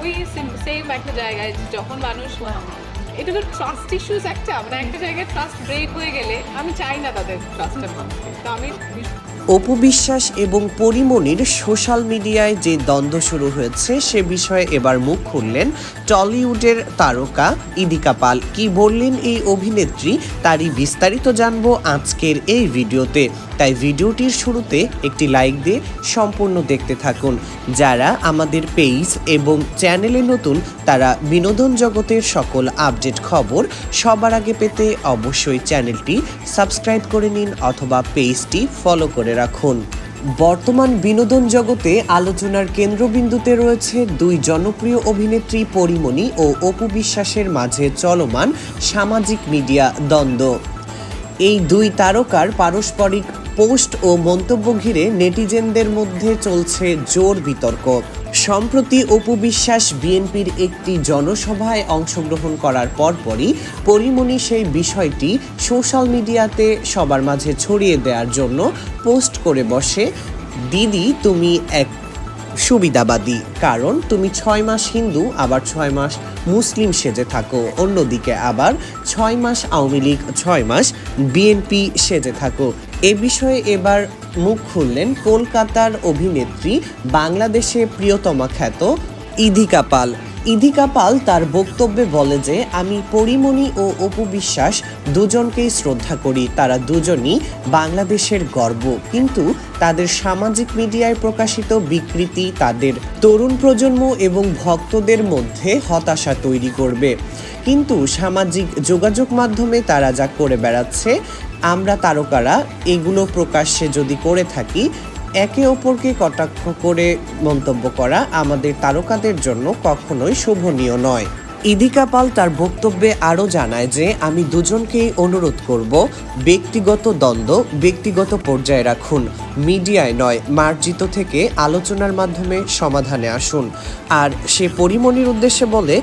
ওই সেম একটা জায়গায় যখন মানুষ এটা তো ট্রাস্ট ইস্যুস একটা মানে একটা জায়গায় ট্রাস্ট ব্রেক হয়ে গেলে আমি চাই না তাদের ট্রাস্টটা তো আমি অপু বিশ্বাস এবং পরিমণির সোশ্যাল মিডিয়ায় যে দ্বন্দ্ব শুরু হয়েছে, সে বিষয়ে এবার মুখ খুললেন টলিউডের তারকা ইদিকা পাল। কি বললেন এই অভিনেত্রী? তারই বিস্তারিত জানব আজকের এই ভিডিওতে। তাই ভিডিওটির শুরুতে একটি লাইক দিয়ে সম্পূর্ণ দেখতে থাকুন। যারা আমাদের পেজ এবং চ্যানেলে নতুন, তারা বিনোদন জগতের সকল আপডেট খবর সবার আগে পেতে অবশ্যই চ্যানেলটি সাবস্ক্রাইব করে নিন অথবা পেজটি ফলো করে রাখুন। বর্তমান বিনোদন জগতে আলোচনার কেন্দ্রবিন্দুতে রয়েছে দুই জনপ্রিয় অভিনেত্রী পরিমণি ও অপু বিশ্বাসের মাঝে চলমান সামাজিক মিডিয়া দ্বন্দ্ব। এই দুই তারকার পারস্পরিক পোস্ট ও মন্তব্য ঘিরে নেটিজেনদের মধ্যে চলছে জোর বিতর্ক। সম্প্রতি অপু বিশ্বাস বিএনপির একটি জনসভায় অংশগ্রহণ করার পরপরই পরিমণি সেই বিষয়টি সোশ্যাল মিডিয়াতে সবার মাঝে ছড়িয়ে দেওয়ার জন্য পোস্ট করে বসে, দিদি, তুমি এক সুবিধাবাদী। কারণ তুমি ছয় মাস হিন্দু, আবার ছয় মাস মুসলিম সেজে থাকো। অন্যদিকে আবার ছয় মাস আওয়ামী লীগ, ছয় মাস বিএনপি সেজে থাকো। এ বিষয়ে এবার মুখ খুললেন কলকাতার অভিনেত্রী, বাংলাদেশে প্রিয়তমা খ্যাত ইধিকা পাল। ইধিকা পাল তার বক্তব্যে বলে যে, আমি পরিমণি ও অপু বিশ্বাস দুজনকেই শ্রদ্ধা করি। তারা দুজনই বাংলাদেশের গর্ব। কিন্তু তাদের সামাজিক মিডিয়ায় প্রকাশিত বিকৃতি তাদের তরুণ প্রজন্ম এবং ভক্তদের মধ্যে হতাশা তৈরি করবে। কিন্তু সামাজিক যোগাযোগ মাধ্যমে তারা যা করে বেড়াচ্ছে, আমরা তারকারা এগুলো প্রকাশ্যে যদি করে থাকি একে অপরকে কটাক্ষ করে মন্তব্য করা আমাদের তারকাদের জন্য কখনোই শোভনীয় নয়। ইদিকা পাল তার বক্তব্যে আরও জানায় যে, আমি দুজনকেই অনুরোধ করব, ব্যক্তিগত দ্বন্দ্ব, ব্যক্তিগত পর্যায়ে রাখুন। মিডিয়ায় নয়, মার্জিত থেকে আলোচনার মাধ্যমে সমাধানে আসুন। আর সে পরিমণির উদ্দেশ্যে বলে,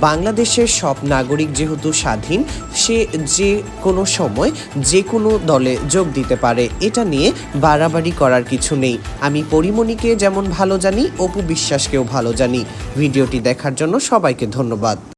বাংলাদেশের সব নাগরিক যেহেতু স্বাধীন, সে যে কোনো সময় যে কোনো দলে যোগ দিতে পারে। এটা নিয়ে বাড়াবাড়ি করার কিছু নেই। আমি পরিমণিকে যেমন ভালো জানি, অপু বিশ্বাসকেও ভালো জানি। ভিডিওটি দেখার জন্য সবাইকে ধন্যবাদ।